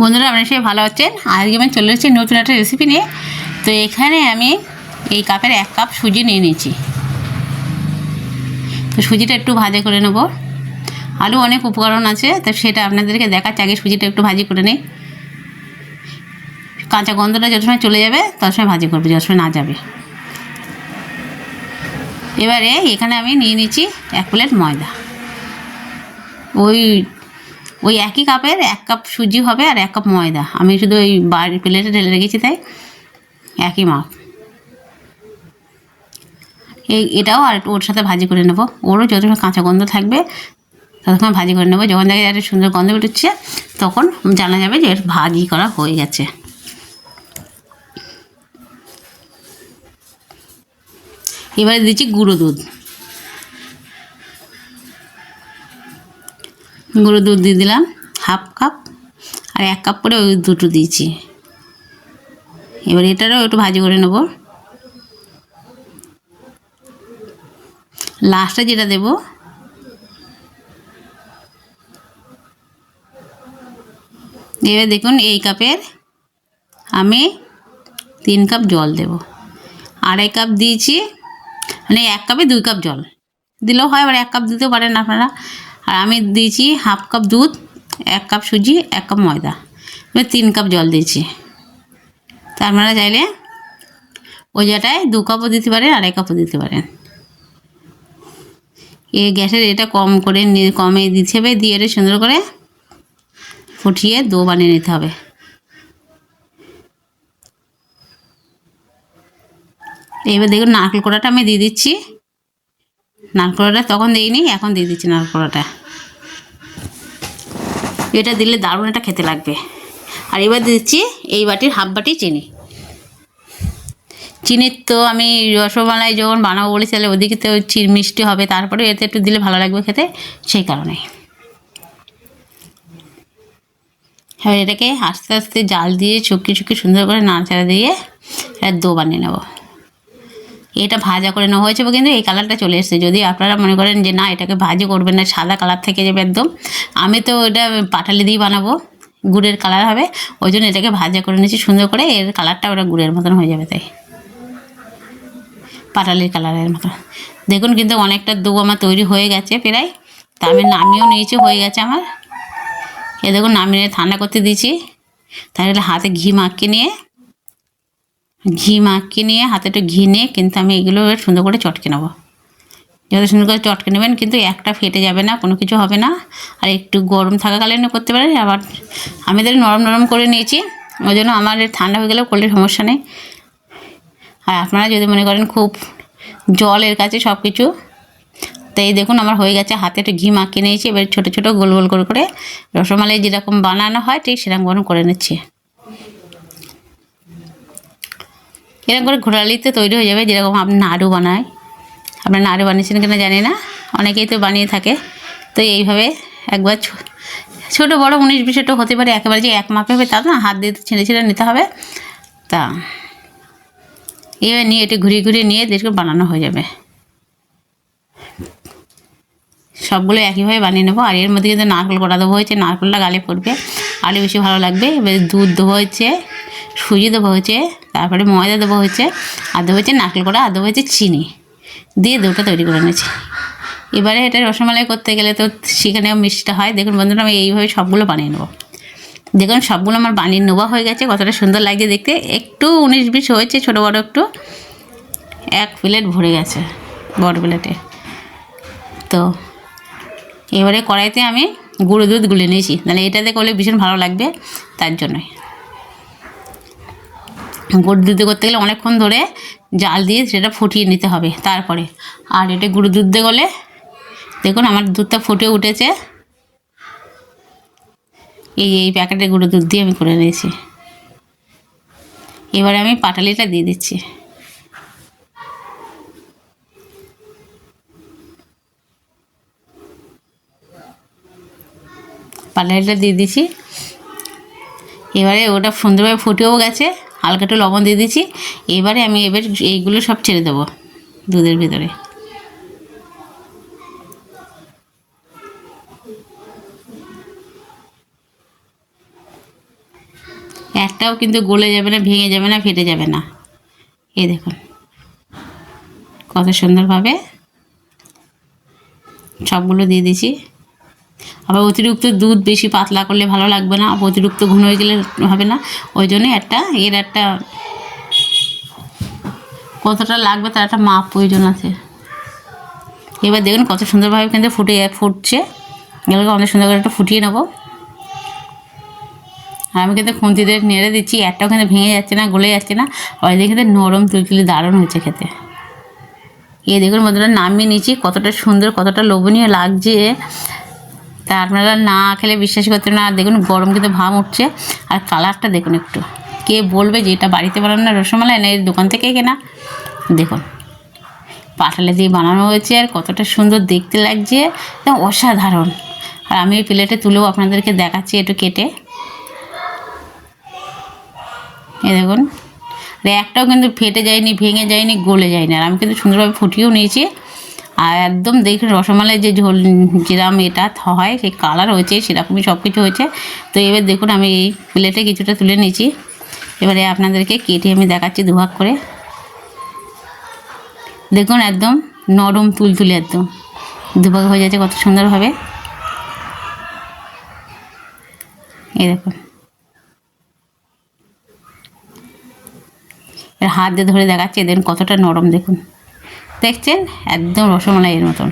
বন্ধুরা, আপনার সবাই ভালো আছেন? আজকে আমি চলে এসেছি নতুন একটা রেসিপি নিয়ে। তো এখানে আমি এই কাপের এক কাপ সুজি নিয়ে নিয়েছি। তো সুজিটা একটু ভাজা করে নেব। আলু অনেক উপকরণ আছে, তো সেটা আপনাদেরকে দেখাচ্ছে। আগে সুজিটা একটু ভাজি করে নিই। কাঁচা গন্ধটা যত সময় চলে যাবে, তত সময় ভাজি করবে, যত সময় না যাবে। এবারে এখানে আমি নিয়ে নিচ্ছি এক প্লেট ময়দা। ওই ওই একই কাপের, এক কাপ সুজি হবে আর এক কাপ ময়দা। আমি শুধু ওই বাড়ির প্লেটে ঢেলে রেখেছি তাই। একই মাপ। এই, এটাও আর একটু ওর সাথে ভাজি করে নেব। ওরও যতক্ষণ কাঁচা গন্ধ থাকবে, ততক্ষণ ভাজি করে নেব। যখন দেখা যাচ্ছে সুন্দর গন্ধ বেরোচ্ছে, তখন জানা যাবে যে ভাজি করা হয়ে গেছে। এবারে দিচ্ছি গুঁড়ো দুধ। গুঁড়ো দুধ দিয়ে দিলাম, হাফ কাপ, আর এক কাপ করে ওই দুটো দিয়েছি। এবার এটারও একটু ভাজি করে নেব। লাস্টে যেটা দেব, এবার দেখুন এই কাপের আমি তিন কাপ জল দেব। আড়াই কাপ দিয়েছি মানে এক কাপে দুই কাপ জল। দিলেও হয়, আবার এক কাপ দিতেও পারেন আপনারা। আর আমি দিয়েছি হাফ কাপ দুধ, এক কাপ সুজি, এক কাপ ময়দা। এবার তিন কাপ জল দিয়েছি। তা আপনারা চাইলে ওই দু কাপও দিতে পারেন, আড়াই কাপও দিতে পারেন। এ গ্যাসের এটা কম করে কমে দিতে হবে দিয়ে এটা সুন্দর করে ফুটিয়ে দো বানিয়ে নিতে হবে। এবার দেখুন নারকেল কোড়াটা আমি দিয়ে দিচ্ছি। নারকেল কোড়াটা তখন দিইনি, এখন দিয়ে দিচ্ছি নারকেল কোড়াটা। এটা দিলে দারুণ এটা খেতে লাগবে। আর এবার দিচ্ছি এই বাটির হাফ বাটি চিনি। চিনির তো আমি রসমালাই যখন বানাবো বলেছি তাহলে ওদিকে তো চির মিষ্টি হবে, তারপরে এতে একটু দিলে ভালো লাগবে খেতে, সেই কারণে। এবার এটাকে আস্তে আস্তে জাল দিয়ে চুকি চুকি সুন্দর করে নাড়াচাড়া দিয়ে দো বানিয়ে নেব। এটা ভাজা করে নেওয়া হয়েছে, কিন্তু এই কালারটা চলে এসেছে। যদি আপনারা মনে করেন যে না, এটাকে ভাজি করবেন না, সাদা কালার থেকে যাবে একদম। আমি তো এটা পাটালি দিয়ে বানাবো, গুড়ের কালার হবে, ওই জন্য এটাকে ভাজা করে নিয়েছি, সুন্দর করে। এর কালারটা ওটা গুড়ের মতন হয়ে যাবে তাই। পাটালির কালারের মতো। দেখুন কিন্তু অনেকটা দু আমার তৈরি হয়ে গেছে প্রায়। তা আমি নামিয়েও নিয়েছি, হয়ে গেছে আমার। এ দেখুন, নামিয়ে ঠান্ডা করতে দিয়েছি। তাহলে হাতে ঘি মাখিয়ে নিয়ে ঘি মাখিয়ে নিয়ে, হাতে একটু ঘি নিয়ে কিন্তু আমি এগুলো সুন্দর করে চটকে নেব। যত সুন্দর করে চটকে নেবেন কিন্তু একটা ফেটে যাবে না, কোনো কিছু হবে না। আর একটু গরম থাকাকালীন করতে পারেন, আবার আমি তাহলে নরম নরম করে নিয়েছি। ওই জন্য আমার ঠান্ডা হয়ে গেলেও করলে সমস্যা নেই। আর আপনারা যদি মনে করেন খুব জলের কাছে সব কিছু তাই দেখুন আমার হয়ে গেছে, হাতে একটু ঘি মাখিয়ে নিয়েছি। এবার ছোটো ছোটো গোল গোল করে করে রসমালাই যেরকম বানানো হয়, ঠিক সেরকম গরম করে নিচ্ছি। এরকম করে ঘোরালিতে তৈরি হয়ে যাবে যেরকম আপনি নাড়ু বানায়। আপনার নাড়ু বানিয়েছেন কিনা জানি না, অনেকেই তো বানিয়ে থাকে। তো এইভাবে একবার ছোটো, বড়ো, উনিশ বিশটা হতে পারে, একেবারে যে এক মাপে হবে তা না, হাত দিয়ে ছিঁড়ে ছিঁড়ে নিতে হবে। তা এবার নিয়ে একটু ঘুরিয়ে ঘুরিয়ে নিয়ে দেখবে বানানো হয়ে যাবে। সবগুলো একইভাবে বানিয়ে নেব, আর এর মধ্যে কিন্তু নারকেল করা দেবো হয়েছে, নারকেলটা গালে পড়বে আরও বেশি ভালো লাগবে, এবার দুধ দেবো হয়েছে। সুজি দেবো হয়েছে তারপরে ময়দা দেবো হয়েছে আর দেবো হচ্ছে নারকেল করা আর দেবো হচ্ছে চিনি। দিয়ে দুটো তৈরি করে নিয়েছি। এবারে এটা রসমালাই করতে গেলে তো সেখানেও মিষ্টিটা হয়। দেখুন বন্ধুরা, আমি এইভাবে সবগুলো বানিয়ে নেব। দেখুন, সবগুলো আমার বানিয়ে নেওয়া হয়ে গেছে, কতটা সুন্দর লাগছে দেখতে। একটু উনিশ বিশ হয়েছে, ছোটো বড়ো একটু। এক প্লেট ভরে গেছে, বড় প্লেটে। তো এবারে কড়াইতে আমি গুঁড়ো দুধ গুলে নিয়েছি। তাহলে এটাতে করলে ভীষণ ভালো লাগবে, তার জন্যই। গুঁড়ো দুধ করতে গেলে অনেকক্ষণ ধরে জাল দিয়ে সেটা ফুটিয়ে নিতে হবে তারপরে। আর এটা গুঁড়ো দুধ গলে, দেখুন আমার দুধটা ফুটে উঠেছে। এই এই প্যাকেটে গুঁড়ো দুধ দিয়ে আমি করে নিয়েছি। এবারে আমি পাটালিটা দিয়ে দিচ্ছি। পাটালিটা দিয়ে দিচ্ছি। এবারে ওটা সুন্দরভাবে ফুটেও গেছে। হালকা একটু লবণ দিয়ে দিচ্ছি এবারে আমি এবার এইগুলো সব ছেড়ে দেবো দুধের ভিতরে। একটাও কিন্তু গলে যাবে না, ভেঙে যাবে না, ফেটে যাবে না। এই দেখুন, কত সুন্দরভাবে সবগুলো দিয়ে দিয়েছি। আবার অতিরিক্ত দুধ বেশি পাতলা করলে ভালো লাগবে না অতিরিক্ত ঘন হয়ে গেলে হবে না। ওই জন্য একটা, এর একটা কতটা লাগবে, তার একটা মাপ প্রয়োজন আছে। এবার দেখুন কত সুন্দরভাবে কিন্তু ফুটে, ফুটছে। এগুলোকে অনেক সুন্দর করে একটা ফুটিয়ে নেব। আর আমি কিন্তু খুন্তিতে নেড়ে দিচ্ছি একটাও কিন্তু ভেঙে যাচ্ছে না, গলে যাচ্ছে না। ওই দিকে কিন্তু নরম তুলতুলি দারুণ হয়েছে খেতে। এই দেখুন বন্ধুরা, নামিয়ে নিচ্ছি কতটা সুন্দর, কতটা লোভনীয় লাগছে। তা আপনারা না খেলে বিশ্বাস করতে না। দেখুন, গরম কিন্তু ভাম উঠছে। আর কালারটা দেখুন একটু। কে বলবে যে এটা বাড়িতে বানানো রসমালাই, না এর দোকান থেকে কেনা? দেখুন, পাটালে দিয়ে বানানো হয়েছে আর কতটা সুন্দর দেখতে লাগছে। একদম অসাধারণ। আর আমি এই প্লেটে তুলেও আপনাদেরকে দেখাচ্ছি একটু কেটে। এ দেখুন একটাও কিন্তু ফেটে যায়নি, ভেঙে যায়নি, গলে যায়নি। আর আমি কিন্তু সুন্দরভাবে ফুটিয়েও নিয়েছি। আর একদম দেখুন, রসমালাই যে ঝোল যেরকম এটা হয়, সেই কালার হয়েছে, সেরকমই সব কিছু হয়েছে। তো এবার দেখুন, আমি এই প্লেটে কিছুটা তুলে নিয়েছি। এবারে আপনাদেরকে কেটে আমি দেখাচ্ছি দুভাগ করে। দেখুন, একদম নরম তুলতুলে একদম। দুভাগ হয়ে যাচ্ছে কত সুন্দরভাবে। এই দেখুন। এর হাত দিয়ে ধরে দেখাচ্ছে, দেখুন কতটা নরম দেখুন। দেখছেন? একদম রসমালাইয়ের মতন।